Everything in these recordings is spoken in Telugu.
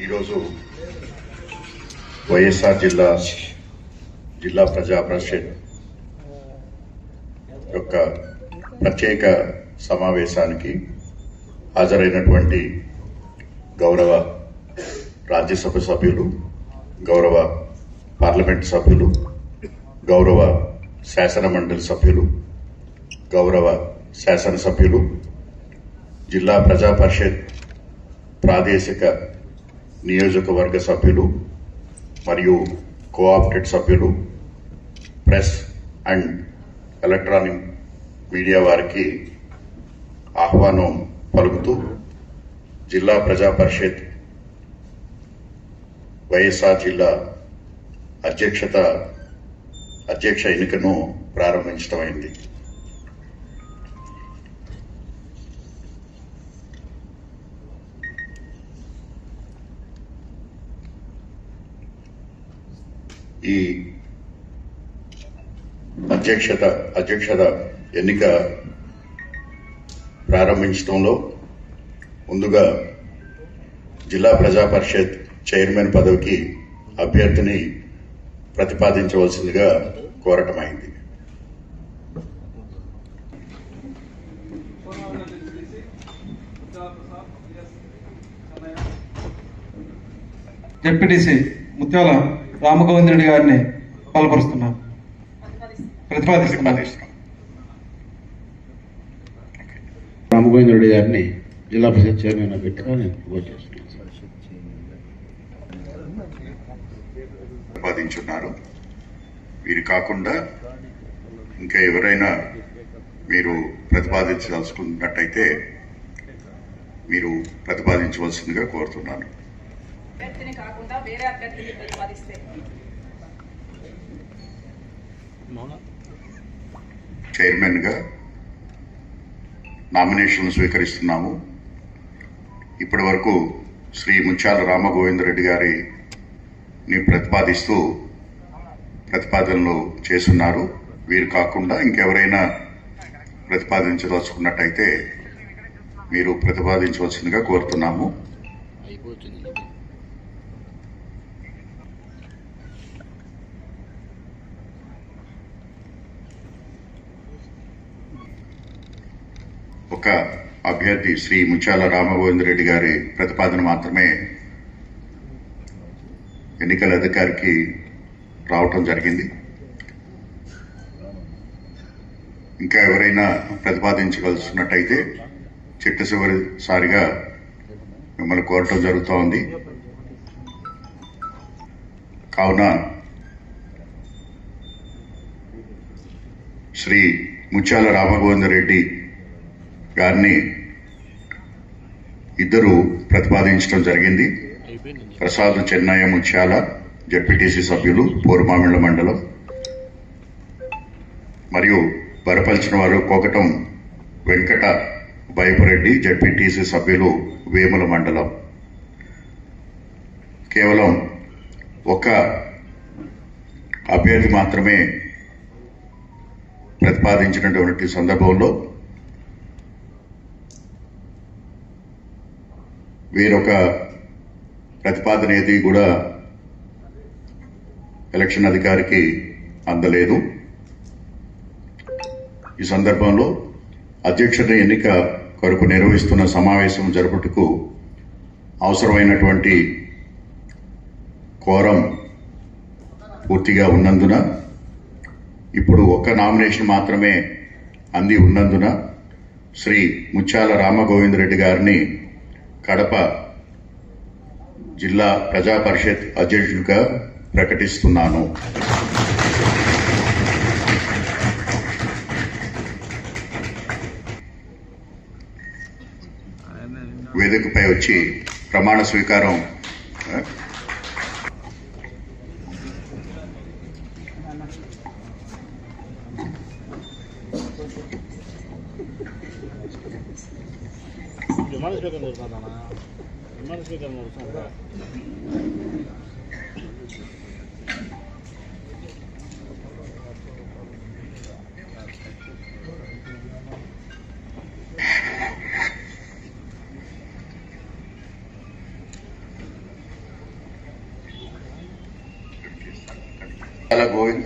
ఈరోజు వైఎస్ఆర్ జిల్లా జిల్లా ప్రజా పరిషత్ యొక్క ప్రత్యేక సమావేశానికి హాజరైనటువంటి గౌరవ రాజ్యసభ సభ్యులు గౌరవ పార్లమెంట్ సభ్యులు గౌరవ శాసన మండలి సభ్యులు గౌరవ శాసనసభ్యులు జిల్లా ప్రజా పరిషత్ ప్రాదేశిక నియోజకవర్గ సభ్యులు మరియు కోఆపరేట్ సభ్యులు ప్రెస్ అండ్ ఎలక్ట్రానిక్ మీడియా వారికి ఆహ్వానం పలుకుతూ జిల్లా ప్రజా పరిషత్ వైఎస్ఆర్ జిల్లా అధ్యక్షత అధ్యక్ష ఎన్నికను ప్రారంభించడమైంది ఈ అధ్యక్షత అధ్యక్షత ఎన్నిక ప్రారంభించడంలో ముందుగా జిల్లా ప్రజా పరిషత్ చైర్మన్ పదవికి అభ్యర్థిని ప్రతిపాదించవలసిందిగా కోరటమైంది. డిప్యూటీసీ ముత్యాల రామగోవిందరెడ్డి గారిని బలపరుస్తున్నారు ప్రతిపాదిస్తున్నారు ప్రతిపాదిస్తున్నాం రామగోవింద రెడ్డి గారిని జిల్లా పరిషత్ చైర్మన్ పెట్టగా నేను ప్రపోజ్ చేస్తున్నాను ప్రతిపాదించున్నారు. వీరు కాకుండా ఇంకా ఎవరైనా మీరు ప్రతిపాదించదలుచుకున్నట్టయితే మీరు ప్రతిపాదించవలసిందిగా కోరుతున్నాను. అభ్యర్థిని కాకుండా వేరే అభ్యర్థిని ప్రతిపాదిస్తే చైర్మన్గా నామినేషన్లు స్వీకరిస్తున్నాము. ఇప్పటి వరకు శ్రీ ముత్యాల రామగోవిందరెడ్డి గారిని ప్రతిపాదిస్తూ ప్రతిపాదనలు చేస్తున్నారు. వీరు కాకుండా ఇంకెవరైనా ప్రతిపాదించదలుచుకున్నట్టయితే మీరు ప్రతిపాదించవలసిందిగా కోరుతున్నాము. ఒక అభ్యర్థి శ్రీ ముంచాల రామగోవింద రెడ్డి గారి ప్రతిపాదన మాత్రమే ఎన్నికల అధికారికి రావటం జరిగింది. ఇంకా ఎవరైనా ప్రతిపాదించవలసినట్టయితే చిట్ట చివరిసారిగా మిమ్మల్ని కోరటం జరుగుతూ ఉంది. కావున శ్రీ ముత్యాల రామగోవిందరెడ్డి గారిని ఇద్దరు ప్రతిపాదించడం జరిగింది. ప్రసాద్ చెన్నయ్య ముత్యాల జడ్పీటీసీ సభ్యులు పోరుమామిళ్ళ మండలం. మరియు బరపలిచిన వారు కోకటం వెంకట బైపురెడ్డి జడ్పీటీసీ సభ్యులు వేముల మండలం. కేవలం ఒక అభ్యర్థి మాత్రమే ప్రతిపాదించినటువంటి సందర్భంలో వీరొక ప్రతిపాదన ఏది కూడా ఎలక్షన్ అధికారికి అందలేదు. ఈ సందర్భంలో అధ్యక్షుడి ఎన్నిక కొరకు నిర్వహిస్తున్న సమావేశం జరుపుటకు అవసరమైనటువంటి కోరం పూర్తిగా ఉన్నందున ఇప్పుడు ఒక్క నామినేషన్ మాత్రమే అంది ఉన్నందున శ్రీ ముత్యాల రామగోవిందరెడ్డి గారిని కడప జిల్లా ప్రజా పరిషత్ అధ్యక్షుడిగా ప్రకటిస్తున్నాను. వేదికపై వచ్చి ప్రమాణ స్వీకారం మానసిక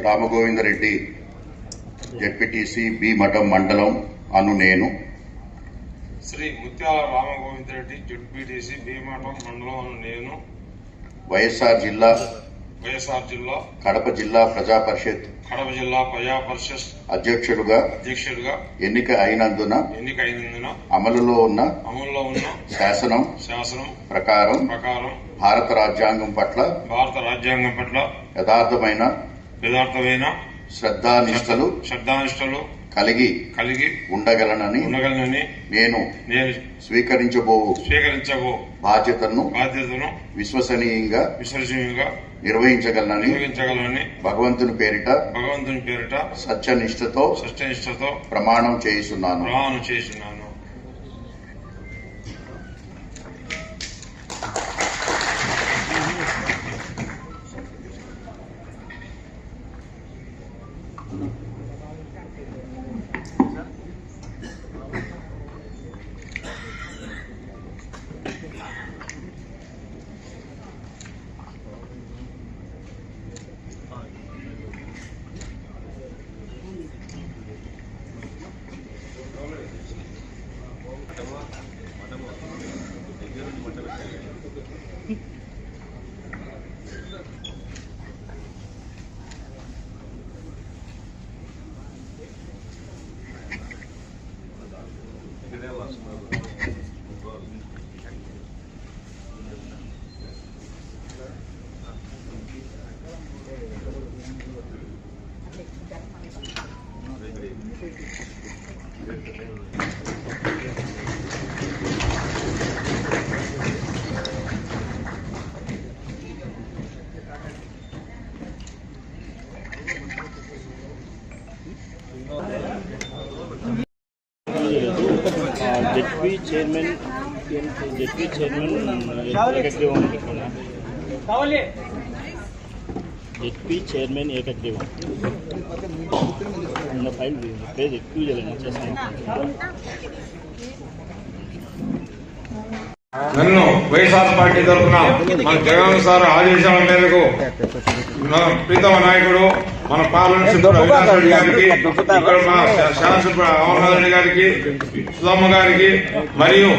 రామగోవిందరెడ్డి జెడ్పీటీసీ బి మఠం మండలం అను నేను. శ్రీ ముత్యాల రామ రామగోవిందరెడ్డి జడ్పీటీసీ మండలం నేను వైఎస్ఆర్ జిల్లా వైఎస్ఆర్ జిల్లా కడప జిల్లా ప్రజా పరిషత్ కడప జిల్లా ప్రజా పరిషత్ అధ్యక్షుడుగా అధ్యక్షుడిగా ఎన్నిక అయినందున ఎన్నికైనందున అమలులో ఉన్న అమల్లో ఉన్న శాసనం శాసనం ప్రకారం ప్రకారం భారత రాజ్యాంగం పట్ల భారత రాజ్యాంగం పట్ల యథార్థమైన యథార్థమైన శ్రద్ధానిష్టలు శ్రద్ధానిష్టలు కలిగి కలిగి ఉండగలనని ఉండగలనని నేను నేను స్వీకరించబో స్వీకరించబో బాధ్యతను బాధ్యతను విశ్వసనీయంగా విసర్జనీయంగా నిర్వహించగలనని నిర్వహించగలనని భగవంతుని పేరిట భగవంతుని పేరిట సత్యనిష్టతో సత్యనిష్టతో ప్రమాణం చేయిస్తున్నాను ప్రమాణం చేస్తున్నాను మనము దగ్గర నుండి మొట్టమొదటి జెడ్పీ చైర్మన్ జెడ్పీ చైర్మన్ ఏకగ్రీవం జెడ్పీ చైర్మన్ ఏకగ్రీవం ఉన్న ఫైల్ పేజ్ ఎక్కువ చేయాలని చేస్తాను నన్ను వైఎస్ఆర్ పార్టీ తరఫున మన జగన్ సార్ ఆదేశాల మేరకు ప్రీతమ నాయకుడు మన సభ్యుడు అవినాష్ గారికి ఇక్కడ శాసనసభ్యుడు అమర్నాథ్ గారికి సుధమ్మ గారికి మరియు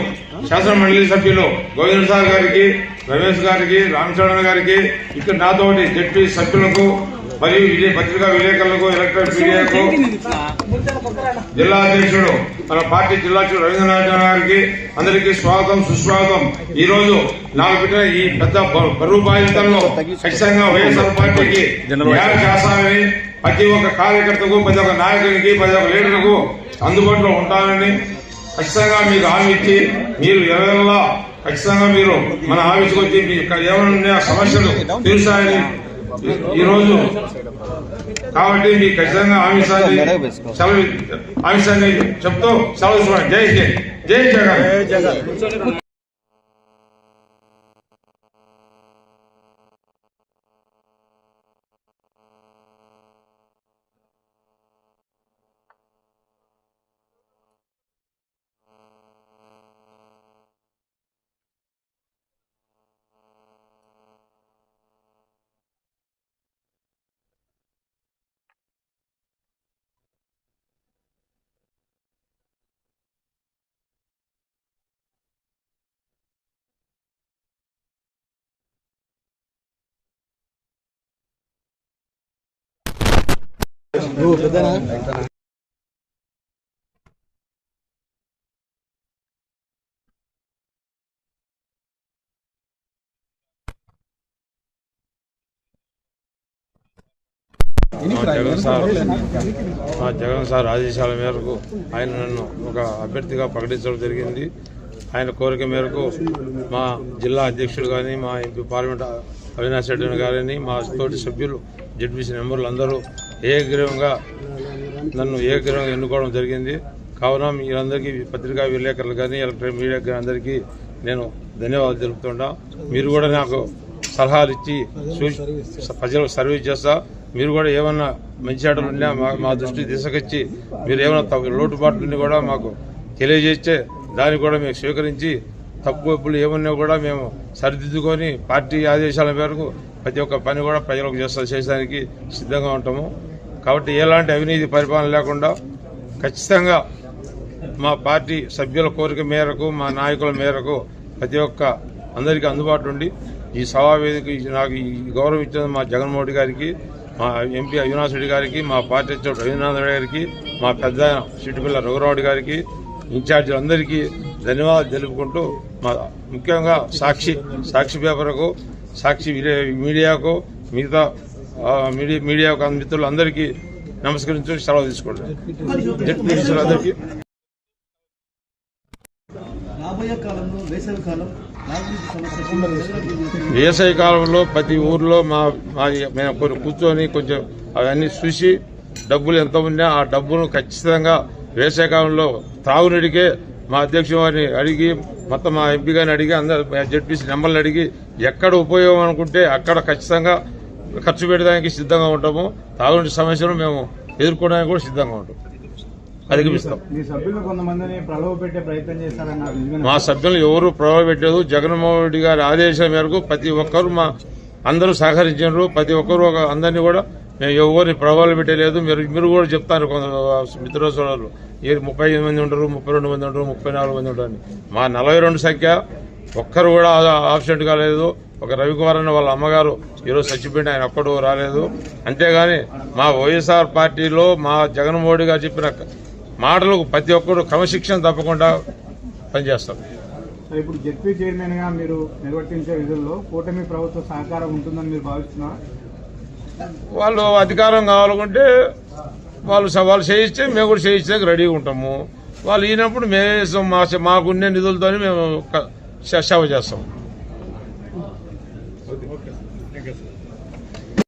శాసన మండలి సభ్యులు గోవింద్ సార్ గారికి రమేష్ గారికి రామచంద్రన్ గారికి ఇక్కడ నాతోటి జడ్పీ సభ్యులకు మరియు విజయ పత్రికా విలేకరులకు ఎలక్ట్రానిక్ మీడియాకు జిల్లా అధ్యక్షుడు మన పార్టీ జిల్లా రవీంద్రనాథ్ గారికి అందరికీ స్వాగతం సుస్వాగతం. ఈ రోజు నాకు పెట్టిన ఈ పెద్ద బరువు బాధ్యతలను ఖచ్చితంగా వైఎస్ఆర్ పార్టీకి న్యాయం చేస్తానని ప్రతి ఒక్క కార్యకర్తకు ప్రతి ఒక్క నాయకునికి ప్రతి ఒక్క లీడర్కు అందుబాటులో ఉంటానని ఖచ్చితంగా మీకు హామీ ఇచ్చి మీరు ఎవరిలో ఖచ్చితంగా మీరు మన ఆఫీస్కి వచ్చి మీ ఏమైనా ఆ సమస్యలు తీరుస్తాయని ఈ- ఈ రోజు కాబట్టి మీకు ఖచ్చితంగా ఆమిషాన్ని సెలవు ఆమిషాన్ని చెప్తూ సెలవు జై జై. జై జగన్. సార్. మా జగన్ సార్ ఆదేశాల మేరకు ఆయన నన్ను ఒక అభ్యర్థిగా ప్రకటించడం జరిగింది. ఆయన కోరిక మేరకు మా జిల్లా అధ్యక్షుడు కానీ మా ఎంపీ పార్లమెంట్ అవినాష్ రెడ్డి గారిని మా తోటి సభ్యులు జడ్పీసీ మెంబర్లు అందరూ ఏకగ్రీవంగా నన్ను ఏకగ్రీవంగా ఎన్నుకోవడం జరిగింది. కావున మీరందరికీ పత్రికా విలేకరులు కానీ ఎలక్ట్రానిక్ మీడియా కానీ అందరికీ నేను ధన్యవాదాలు తెలుపుతుంటా. మీరు కూడా నాకు సలహాలు ఇచ్చి ప్రజలకు సర్వీస్ చేస్తా. మీరు కూడా ఏమన్నా మంచి ఆటలు ఉన్నా మా మా దృష్టికి తీసుకొచ్చి మీరు ఏమైనా తగు కూడా మాకు తెలియజేస్తే దాన్ని కూడా మేము స్వీకరించి తప్పు ఒప్పులు ఏమన్నా కూడా మేము సరిదిద్దుకొని పార్టీ ఆదేశాల మేరకు ప్రతి ఒక్క పని కూడా ప్రజలకు చేస్తా చేసేదానికి సిద్ధంగా ఉంటాము. కాబట్టి ఎలాంటి అవినీతి పరిపాలన లేకుండా ఖచ్చితంగా మా పార్టీ సభ్యుల కోరిక మేరకు మా నాయకుల మేరకు ప్రతి ఒక్క అందరికీ అందుబాటులో ఉండి ఈ సభా వేదిక నాకు ఈ గౌరవం ఇచ్చిన మా జగన్మోహన్ గారికి మా ఎంపీ అవినాష్ రెడ్డి గారికి మా పార్టీ అధ్యక్షుడు రవీంద్రనాథ్ రెడ్డి గారికి మా పెద్ద చిట్టుపిల్ల రఘురావుడి గారికి ఇన్ఛార్జీలందరికీ ధన్యవాదాలు తెలుపుకుంటూ మా ముఖ్యంగా సాక్షి సాక్షి పేపర్కు సాక్షి మీడియాకు మిగతా ఆ, మీడియా మీడియాకు మిత్రులందరికీ నమస్కరించి సెలవు తీసుకుంటాను రాబోయే కాలంలో వేసవి కాలంలో ప్రతి ఊర్లో మా మేము కొన్ని కూర్చొని కొంచెం అవన్నీ చూసి డబ్బులు ఎంత ఉన్నా ఆ డబ్బును ఖచ్చితంగా వేసవి కాలంలో త్రాగునీటికే మా అధ్యక్షుడు వారిని అడిగి మొత్తం మా ఎంపీ గారిని అడిగి అందరు జడ్పీసీ నెంబర్లు అడిగి ఎక్కడ ఉపయోగం అనుకుంటే అక్కడ ఖచ్చితంగా ఖర్చు పెట్టడానికి సిద్ధంగా ఉంటాము. తాగునీటి సమస్యను మేము ఎదుర్కోవడానికి కూడా సిద్ధంగా ఉంటాం. అధిగమిస్తాం మీ సభ్యులు ఎవరు ప్రభావిపెట్టలేదు జగన్మోహన్ రెడ్డి గారి ఆదేశాల మేరకు ప్రతి ఒక్కరు మా అందరూ సహకరించారు ప్రతి ఒక్కరు ఒక అందరినీ కూడా మేము ఎవరిని ప్రభావాలు పెట్టలేదు మీరు మీరు కూడా చెప్తారు కొంత మిత్ర సోదరులు ఏ ముప్పై ఐదు మంది ఉంటారు ముప్పై రెండు మంది ఉంటారు ముప్పై నాలుగు మంది ఉంటారు మా నలభై రెండు సంఖ్య ఒక్కరు కూడా ఆబ్సెంట్ కాలేదు ఒక రవికుమార్ అన్న వాళ్ళ అమ్మగారు ఈరోజు చచ్చిపోయింది ఆయన ఒక్కడు రాలేదు. అంతేగాని మా వైఎస్ఆర్ పార్టీలో మా జగన్మోహన్ గారు చెప్పిన మాటలకు ప్రతి ఒక్కరు క్రమశిక్షణ తప్పకుండా పనిచేస్తారు. ఇప్పుడు జెడ్పీ చైర్మన్గా మీరు నిర్వర్తించే విధుల్లో కూటమి ప్రభుత్వ సహకారం ఉంటుందని మీరు భావిస్తున్నారా? వాళ్ళు అధికారం కావాలనుకుంటే వాళ్ళు సవాలు చేయిస్తే మేము కూడా చేయించడానికి రెడీగా ఉంటాము. వాళ్ళు ఈనప్పుడు మేమే. మా మాకున్నే నిధులతోనే మేము 下下回就要